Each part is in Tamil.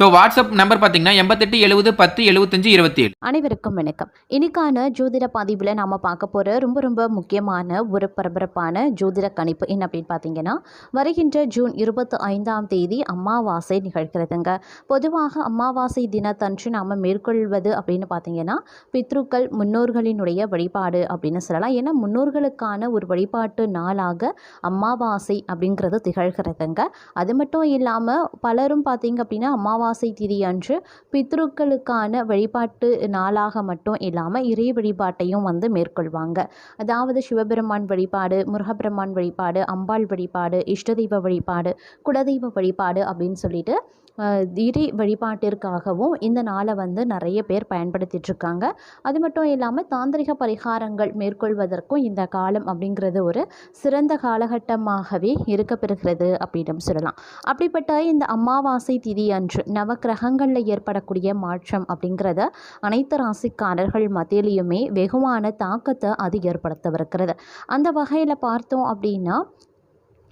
ஸோ வாட்ஸ்அப் நம்பர் பார்த்தீங்கன்னா எண்பத்தெட்டு எழுபது பத்து எழுபத்தஞ்சு இருபத்தி ஏழு அனைவருக்கும் வணக்கம். இன்னைக்கான ஜோதிட பதிவில் நாம் பார்க்க போகிற ரொம்ப ரொம்ப முக்கியமான ஒரு பரபரப்பான ஜோதிட கணிப்பு என்ன அப்படின்னு பார்த்தீங்கன்னா வருகின்ற ஜூன் இருபத்தி ஐந்தாம் தேதி அமாவாசை நிகழ்கிறதுங்க. பொதுவாக அமாவாசை தினத்தன்று நாம் மேற்கொள்வது அப்படின்னு பார்த்தீங்கன்னா பித்ருக்கள் முன்னோர்களினுடைய வழிபாடு அப்படின்னு சொல்லலாம். ஏன்னா முன்னோர்களுக்கான ஒரு வழிபாட்டு நாளாக அமாவாசை அப்படிங்கிறது திகழ்கிறதுங்க. அது மட்டும் இல்லாமல் பலரும் பார்த்தீங்க அப்படின்னா அமாவாசை திதி அன்று பித்ருக்களுக்கான வழிபாட்டு நாளாக மட்டும் இல்லாமல் இறை வழிபாட்டையும் வந்து மேற்கொள்வாங்க. அதாவது சிவபெருமான் வழிபாடு முருகப்பெருமான் வழிபாடு அம்பாள் வழிபாடு இஷ்டதெய்வ வழிபாடு குலதெய்வ வழிபாடு அப்படின்னு சொல்லிட்டு இறை வழிபாட்டிற்காகவும் இந்த நாளை வந்து நிறைய பேர் பயன்படுத்திட்டு இருக்காங்க அது மட்டும் இல்லாமல் தாந்திரிக பரிகாரங்கள் மேற்கொள்வதற்கும் இந்த காலம் அப்படிங்கிறது ஒரு சிறந்த காலகட்டமாகவே இருக்கப்பெறுகிறது அப்படின்னு சொல்லலாம். அப்படிப்பட்ட இந்த அமாவாசை திதி அன்று நவக்கிரகங்களில் ஏற்படக்கூடிய மாற்றம் அப்படிங்கிறத அனைத்து ராசிக்காரர்கள் மத்தியிலையுமே வெகுவான தாக்கத்தை அது ஏற்படுத்தவிருக்கிறது. அந்த வகையில் பார்த்தோம் அப்படின்னா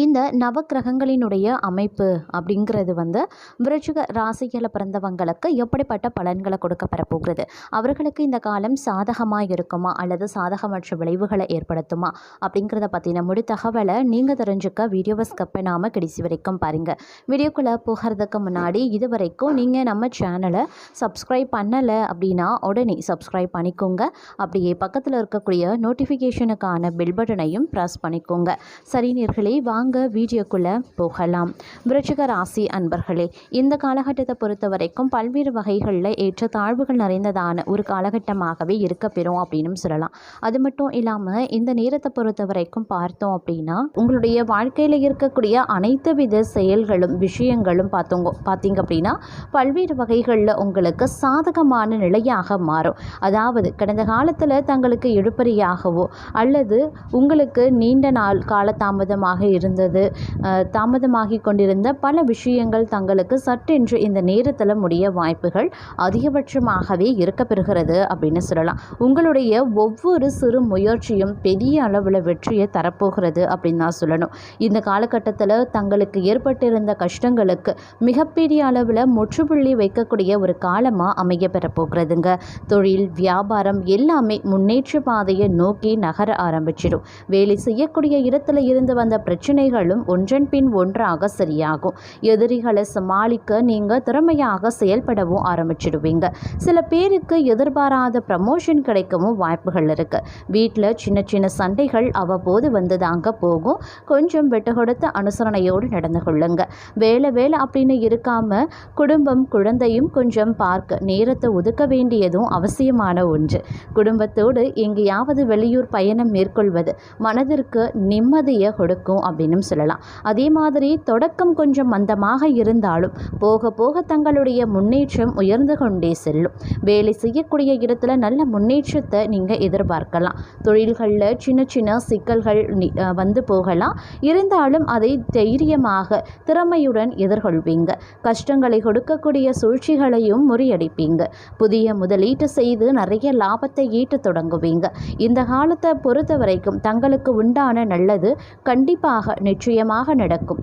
இந்த நவக்கிரகங்களினுடைய அமைப்பு அப்படிங்கிறது வந்து விருச்சிக ராசிகளை பிறந்தவங்களுக்கு எப்படிப்பட்ட பலன்களை கொடுக்க பெறப்போகிறது அவர்களுக்கு இந்த காலம் சாதகமாக இருக்குமா? அல்லது சாதகமற்ற விளைவுகளை ஏற்படுத்துமா? அப்படிங்கிறத பற்றின முடி தகவலை நீங்கள் தெரிஞ்சுக்க வீடியோவை ஸ்கப் பண்ணாமல் கடைசி வரைக்கும் பாருங்கள் வீடியோக்குள்ளே போகிறதுக்கு முன்னாடி இது வரைக்கும் நீங்கள் நம்ம சேனலை சப்ஸ்கிரைப் பண்ணலை அப்படின்னா உடனே சப்ஸ்கிரைப் பண்ணிக்கோங்க. அப்படியே பக்கத்தில் இருக்கக்கூடிய நோட்டிஃபிகேஷனுக்கான பில் பட்டனையும் ப்ரெஸ் பண்ணிக்கோங்க. சரி நேர்களே வாங்க வீடியோக்குள்ளே போகலாம். விருச்சிக ராசி அன்பர்களே இந்த காலகட்டத்தை பொறுத்த வரைக்கும் பல்வேறு வகைகளில் ஏற்ற தாழ்வுகள் நிறைந்ததான ஒரு காலகட்டமாகவே இருக்க பெறும் அப்படின்னு சொல்லலாம். அது மட்டும் இல்லாமல் இந்த நேரத்தை பொறுத்த வரைக்கும் பார்த்தோம் அப்படின்னா உங்களுடைய வாழ்க்கையில் இருக்கக்கூடிய அனைத்து வித செயல்களும் விஷயங்களும் பார்த்தோங்க பார்த்தீங்க அப்படின்னா பல்வேறு வகைகளில் உங்களுக்கு சாதகமான நிலையாக மாறும். அதாவது கடந்த காலத்தில் தங்களுக்கு இழுபறியாகவோ அல்லது உங்களுக்கு நீண்ட நாள் காலதாமதமாக இருந்தது. தாமதமாகி கொண்டிருந்த பல விஷயங்கள் தங்களுக்கு சட்டென்று இந்த நேரத்தில் முடிய வாய்ப்புகள் அதிகபட்சமாகவே இருக்கப்பெறுகிறது அப்படின்னு சொல்லலாம். உங்களுடைய ஒவ்வொரு சிறு முயற்சியும் பெரிய அளவில் வெற்றியை தரப்போகிறது அப்படின்னு தான் சொல்லணும். இந்த காலகட்டத்தில் தங்களுக்கு ஏற்பட்டிருந்த கஷ்டங்களுக்கு மிகப்பெரிய அளவில் முற்றுப்புள்ளி வைக்கக்கூடிய ஒரு காலமாக அமைய பெறப்போகிறதுங்க தொழில் வியாபாரம் எல்லாமே முன்னேற்ற பாதையை நோக்கி நகர ஆரம்பிச்சிடும். வேலை செய்யக்கூடிய இடத்துல இருந்து வந்த பிரச்சனை பிரச்சனைகளும் ஒன்றன் பின் ஒன்றாக சரியாகும். எதிரிகளை சமாளிக்க நீங்கள் திறமையாக செயல்படவும் ஆரம்பிச்சிடுவீங்க. சில பேருக்கு எதிர்பாராத ப்ரமோஷன் கிடைக்கவும் வாய்ப்புகள் இருக்கு. வீட்டில் சின்ன சின்ன சண்டைகள் அவ்வப்போது வந்து தாங்க போகும். கொஞ்சம் விட்டு கொடுத்த அனுசரணையோடு நடந்து கொள்ளுங்க. வேலை வேலை அப்படின்னு இருக்காம குடும்பம் குழந்தையும் கொஞ்சம் பார்க்க நேரத்தை ஒதுக்க வேண்டியதும் அவசியமான ஒன்று. குடும்பத்தோடு எங்கேயாவது வெளியூர் பயணம் மேற்கொள்வது மனதிற்கு நிம்மதியை கொடுக்கும் அப்படின்னு சொல்லலாம். அதே மாதிரி தொடக்கம் கொஞ்சம் மந்தமாக இருந்தாலும் போக போக தங்களுடைய முன்னேற்றம் உயர்ந்து கொண்டே செல்லும். வேலை செய்யக்கூடிய இடத்துல நல்ல முன்னேற்றத்தை நீங்கள் எதிர்பார்க்கலாம். தொழில்களில் சின்ன சின்ன சிக்கல்கள் வந்து போகலாம். இருந்தாலும் அதை தைரியமாக திறமையுடன் எதிர்கொள்வீங்க. கஷ்டங்களை கொடுக்கக்கூடிய சூழ்ச்சிகளையும் முறியடிப்பீங்க. புதிய முதலீட்டு செய்து நிறைய லாபத்தை ஈட்ட தொடங்குவீங்க. இந்த காலத்தை பொறுத்த வரைக்கும் தங்களுக்கு உண்டான நல்லது கண்டிப்பாக நிச்சயமாக நடக்கும்.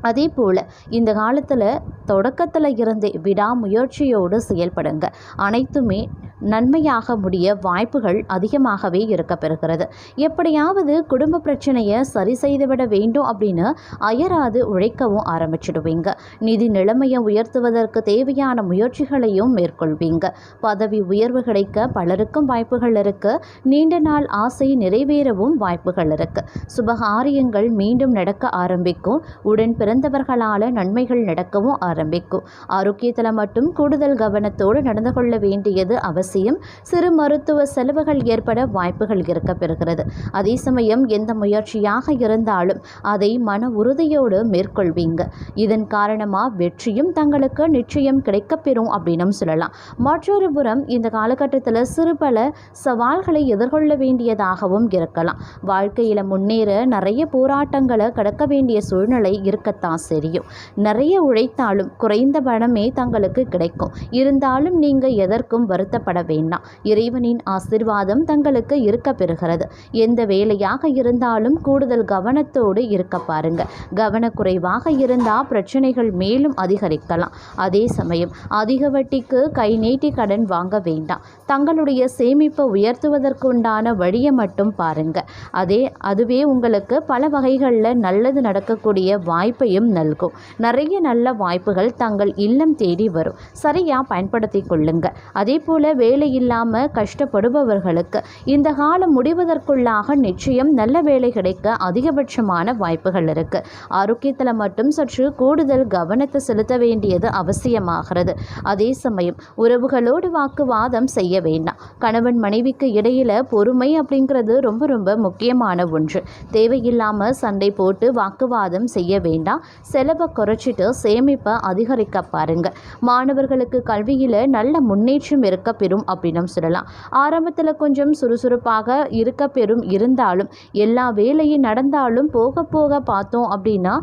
அதே போல் இந்த காலத்தில் தொடக்கத்தில் இருந்தே விடாமுயற்சியோடு செயல்படுங்க. அனைத்துமே நன்மையாக முடிய வாய்ப்புகள் அதிகமாகவே இருக்கப்பெறுகிறது. எப்படியாவது குடும்ப பிரச்சனையை சரி செய்துவிட வேண்டும் அப்படின்னு அயராது உழைக்கவும் ஆரம்பிச்சிடுவீங்க. நிதி நிலைமையை உயர்த்துவதற்கு தேவையான முயற்சிகளையும் மேற்கொள்வீங்க. பதவி உயர்வு கிடைக்க பலருக்கும் வாய்ப்புகள் இருக்கு. நீண்ட நாள் ஆசை நிறைவேறவும் வாய்ப்புகள் இருக்கு. சுபகாரியங்கள் மீண்டும் நடக்க ஆரம்பிக்கும். உடன் பிறந்தவர்களால் நன்மைகள் நடக்கவும் ஆரம்பிக்கும். ஆரோக்கியத்தில் மட்டும் கூடுதல் கவனத்தோடு நடந்து கொள்ள வேண்டியது அவசியம். சிறு மருத்துவ செலவுகள் ஏற்பட வாய்ப்புகள் இருக்க பெறுகிறது அதே சமயம் எந்த முயற்சியாக இருந்தாலும் அதை மன உறுதியோடு மேற்கொள்வீங்க. இதன் காரணமாக வெற்றியும் தங்களுக்கு நிச்சயம் கிடைக்கப்பெறும் அப்படின்னும் சொல்லலாம். மற்றொரு புறம் இந்த காலகட்டத்தில் சிறு பல சவால்களை எதிர்கொள்ள வேண்டியதாகவும் இருக்கலாம். வாழ்க்கையில் முன்னேற நிறைய போராட்டங்களை கடக்க வேண்டிய சூழ்நிலை இருக்க தான் செய்யும் நிறைய உழைத்தாலும் குறைந்த பணமே தங்களுக்கு கிடைக்கும். இருந்தாலும் நீங்கள் எதற்கும் வருத்தப்பட வேண்டாம். இறைவனின் ஆசிர்வாதம் தங்களுக்கு இருக்க பெறுகிறது. எந்த வேலையாக இருந்தாலும் கூடுதல் கவனத்தோடு இருக்க பாருங்க. கவனக்குறைவாக இருந்தால் பிரச்சனைகள் மேலும் அதிகரிக்கலாம். அதே சமயம் அதிக வட்டிக்கு கை நீட்டி கடன் வாங்க வேண்டாம். தங்களுடைய சேமிப்பை உயர்த்துவதற்குண்டான வழியை மட்டும் பாருங்க. அதே அதுவே உங்களுக்கு பல வகைகளில் நல்லது நடக்கக்கூடிய வாய்ப்பை வாய்ப்பையும் நல்கும். நிறைய நல்ல வாய்ப்புகள் தங்கள் இல்லம் தேடி வரும். சரியாக பயன்படுத்தி கொள்ளுங்க. அதே போல் வேலை இல்லாமல் கஷ்டப்படுபவர்களுக்கு இந்த காலம் முடிவதற்குள்ளாக நிச்சயம் நல்ல வேலை கிடைக்க அதிகபட்சமான வாய்ப்புகள் இருக்குது ஆரோக்கியத்தில் மட்டும் சற்று கூடுதல் கவனத்தை செலுத்த வேண்டியது அவசியமாகிறது. அதே சமயம் உறவுகளோடு வாக்குவாதம் செய்ய வேண்டாம். கணவன் மனைவிக்கு இடையில் பொறுமை அப்படிங்கிறது ரொம்ப ரொம்ப முக்கியமான ஒன்று. தேவையில்லாமல் சண்டை போட்டு வாக்குவாதம் செய்ய வேண்டாம். செலவை குறைச்சிட்டு சேமிப்பை அதிகரிக்க பாருங்க. மாணவர்களுக்கு கல்வியில் நல்ல முன்னேற்றம் இருக்க பெறும் அப்படின்னு சொல்லலாம். ஆரம்பத்தில் கொஞ்சம் சுறுசுறுப்பாக இருக்க பெறும் இருந்தாலும் எல்லா வேலையும் நடந்தாலும் போக போக பார்த்தோம் அப்படின்னா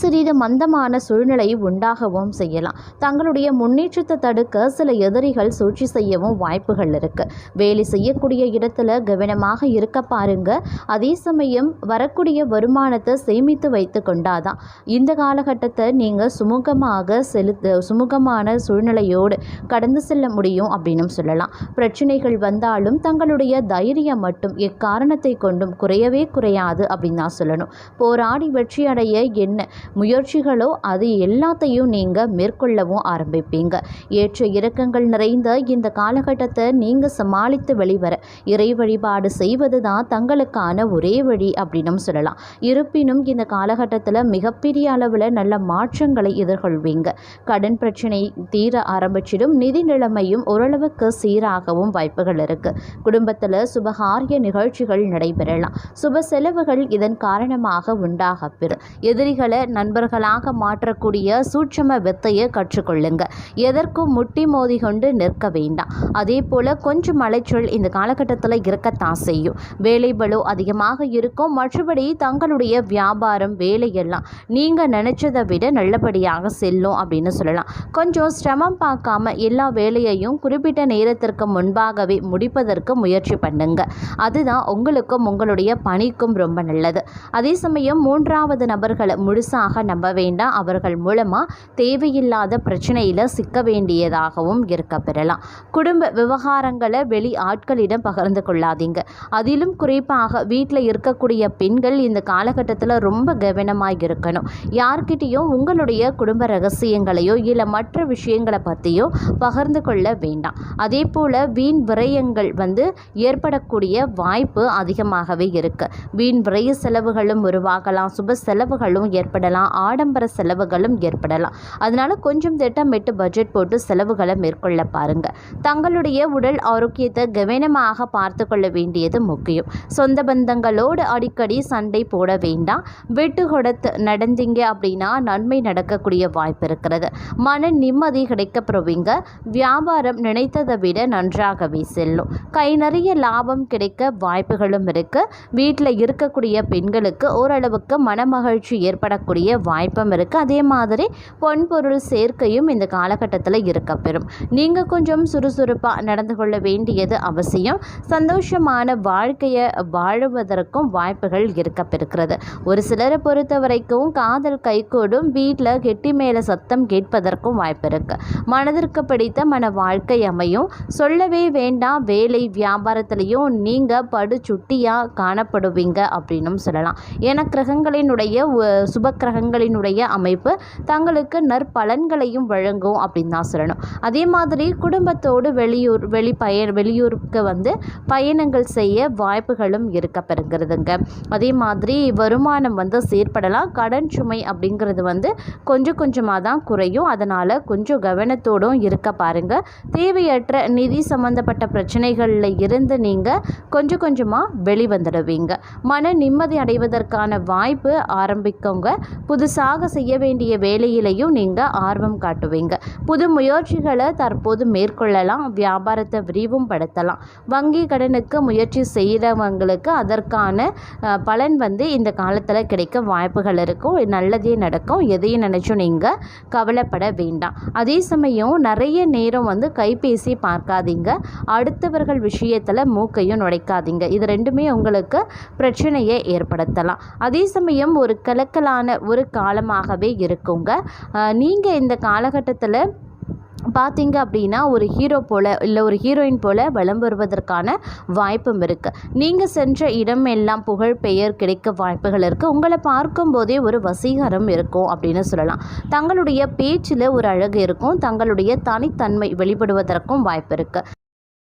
சிறிது மந்தமான சூழ்நிலை உண்டாகவும் செய்யலாம். தங்களுடைய முன்னேற்றத்தை தடுக்க சில எதிரிகள் சூழ்ச்சி செய்யவும் வாய்ப்புகள் இருக்கு. வேலை செய்யக்கூடிய இடத்துல கவனமாக இருக்க பாருங்க. அதே சமயம் வரக்கூடிய வருமானத்தை சேமித்து வைத்து கொண்டாதான். இந்த காலகட்டத்தை நீங்கள் சுமூகமாக செலுத்த சுமூகமான சூழ்நிலையோடு கடந்து செல்ல முடியும் அப்படின்னு சொல்லலாம். பிரச்சனைகள் வந்தாலும் தங்களுடைய தைரியம் மட்டும் எக்காரணத்தை கொண்டும் குறையவே குறையாது அப்படின்னு தான் சொல்லணும். போராடி வெற்றி அடைய என்ன? முயற்சிகளோ அது எல்லாத்தையும் நீங்கள் மேற்கொள்ளவும் ஆரம்பிப்பீங்க. ஏற்ற இறக்கங்கள் நிறைந்த இந்த காலகட்டத்தை நீங்கள் சமாளித்து வெளிவர இறை வழிபாடு செய்வது தான் தங்களுக்கான ஒரே வழி அப்படின்னும் சொல்லலாம். இருப்பினும் இந்த காலகட்டத்தில் மிகப்பெரிய அளவில் நல்ல மாற்றங்களை எதிர்கொள்வீங்க. கடன் பிரச்சனை தீர ஆரம்பிச்சிடும் நிதி நிலைமையும் ஓரளவுக்கு சீராகவும் வாய்ப்புகள் இருக்கு. குடும்பத்தில் சுபகாரிய நிகழ்ச்சிகள் நடைபெறலாம். சுப செலவுகள் இதன் காரணமாக உண்டாக பெறும் எதிரிகளை நண்பர்களாக மாற்றக்கூடிய சூட்சம வித்தையை கற்றுக்கொள்ளுங்க. எதற்கும் முட்டி மோதி கொண்டு நிற்க வேண்டாம். அதே போல் கொஞ்சம் அலைச்சல் இந்த காலகட்டத்தில் இருக்கத்தான் செய்யும். வேலை அதிகமாக இருக்கும். மற்றபடி தங்களுடைய வியாபாரம் வேலையெல்லாம் நீங்கள் நினச்சதை விட நல்லபடியாக செல்லும் அப்படின்னு சொல்லலாம். கொஞ்சம் சிரமம் பார்க்காம எல்லா வேலையையும் குறிப்பிட்ட நேரத்திற்கு முன்பாகவே முடிப்பதற்கு முயற்சி பண்ணுங்க. அதுதான் உங்களுக்கும் உங்களுடைய பணிக்கும் ரொம்ப நல்லது. அதே சமயம் மூன்றாவது நபர்களை முழுசாக நம்ப வேண்டாம் அவர்கள் மூலமாக தேவையில்லாத பிரச்சனையில் சிக்க வேண்டியதாகவும் இருக்க பெறலாம். குடும்ப விவகாரங்களை வெளி ஆட்களிடம் பகிர்ந்து கொள்ளாதீங்க. அதிலும் குறிப்பாக வீட்டில் இருக்கக்கூடிய பெண்கள் இந்த காலகட்டத்தில் ரொம்ப கவனமாக இருக்கணும். யார்கிட்டேயும் உங்களுடைய குடும்ப ரகசியங்களையோ இல்லை மற்ற விஷயங்களை பற்றியோ பகிர்ந்து கொள்ள வேண்டாம். அதே போல் வீண் விரயங்கள் வந்து ஏற்படக்கூடிய வாய்ப்பு அதிகமாகவே இருக்கு. வீண் விரய செலவுகளும் உருவாகலாம் சுப செலவுகளும் ஏற்படலாம் ஆடம்பர செலவுகளும் ஏற்படலாம். அதனால கொஞ்சம் திட்டமிட்டு பட்ஜெட் போட்டு செலவுகளை மேற்கொள்ள பாருங்க. தங்களுடைய உடல் ஆரோக்கியத்தை கவனமாக பார்த்து கொள்ள வேண்டியது முக்கியம். சொந்த பந்தங்களோடு அடிக்கடி சண்டை போட வேண்டாம். வெட்டு கொடுத்து நடந்தீங்க அப்படின்னா நன்மை நடக்கக்கூடிய வாய்ப்பு இருக்கிறது. மன நிம்மதி கிடைக்கப்பெறுவீங்க. வியாபாரம் நினைத்ததை விட நன்றாகவே செல்லும். கை நிறைய லாபம் கிடைக்க வாய்ப்புகளும் இருக்கு. வீட்டில் இருக்கக்கூடிய பெண்களுக்கு ஓரளவுக்கு மனமகிழ்ச்சி ஏற்படக்கூடிய வாய்ப்பும் இருக்கு. அதே மாதிரி பொன்பொருள் சேர்க்கையும் இந்த காலகட்டத்தில் இருக்கப்பெறும். நீங்கள் கொஞ்சம் சுறுசுறுப்பாக நடந்து கொள்ள வேண்டியது அவசியம். சந்தோஷமான வாழ்க்கையை வாழுவதற்கும் வாய்ப்புகள் இருக்கப்பெறுகிறது ஒரு சிலரை பொறுத்த வரைக்கும் காதல் கைகூடும். வீட்டில் கெட்டி மேலே சத்தம் கேட்பதற்கும் வாய்ப்பு இருக்கு மனதிற்கு பிடித்த மன வாழ்க்கை அமையும். சொல்லவே வேண்டாம். வேலை வியாபாரத்திலையும் நீங்கள் படு சுட்டியாக காணப்படுவீங்க அப்படின்னும் சொல்லலாம். ஏன்னா கிரகங்களினுடைய சுப கிரகங்களினுடைய அமைப்பு தங்களுக்கு நற்பலன்களையும் வழங்கும் அப்படின்னு தான் சொல்லணும். அதே மாதிரி குடும்பத்தோடு வெளியூர் வெளி பய வெளியூருக்கு வந்து பயணங்கள் செய்ய வாய்ப்புகளும் இருக்க பெறுகிறதுங்க அதே மாதிரி வருமானம் வந்து சீர்படலாம். கடன் சுமை அப்படிங்கிறது வந்து கொஞ்சம் கொஞ்சமாக தான் குறையும். அதனால் கொஞ்சம் கவனத்தோடும் இருக்க பாருங்க. தேவையற்ற நிதி சம்பந்தப்பட்ட பிரச்சனைகளில் இருந்து நீங்கள் கொஞ்சம் கொஞ்சமாக வெளிவந்துடுவீங்க. மன நிம்மதி அடைவதற்கான வாய்ப்பு ஆரம்பிக்கவங்க புதுசாக செய்ய வேண்டிய வேலையிலையும் நீங்கள் ஆர்வம் காட்டுவீங்க. புது முயற்சிகளை தற்போது மேற்கொள்ளலாம் வியாபாரத்தை விரிவும் படுத்தலாம் வங்கி கடனுக்கு முயற்சி செய்கிறவங்களுக்கு அதற்கான பலன் வந்து இந்த காலத்தில் கிடைக்க வாய்ப்புகள் இருக்கும். நல்லதே நடக்கும். எதையும் நினச்சும் நீங்கள் கவலைப்பட வேண்டாம். அதே சமயம் நிறைய நேரம் வந்து கைபேசி பார்க்காதீங்க. அடுத்தவர்கள் விஷயத்தில் மூக்கையும் நுழைக்காதீங்க. இது ரெண்டுமே உங்களுக்கு பிரச்சனையை ஏற்படுத்தலாம். அதே சமயம் ஒரு கலக்கலான ஒரு காலமாகவே இருக்குங்க. நீங்கள் இந்த காலகட்டத்தில் பார்த்தீங்க அப்படின்னா ஒரு ஹீரோ போல் இல்லை ஒரு ஹீரோயின் போல் வலம் வருவதற்கான வாய்ப்பும் இருக்குது நீங்கள் சென்ற இடம் எல்லாம் புகழ் பெயர் கிடைக்க வாய்ப்புகள் இருக்குது உங்களை பார்க்கும்போதே ஒரு வசீகரம் இருக்கும் அப்படின்னு சொல்லலாம். தங்களுடைய பேச்சில் ஒரு அழகு இருக்கும். தங்களுடைய தனித்தன்மை வெளிப்படுவதற்கும் வாய்ப்பு இருக்குது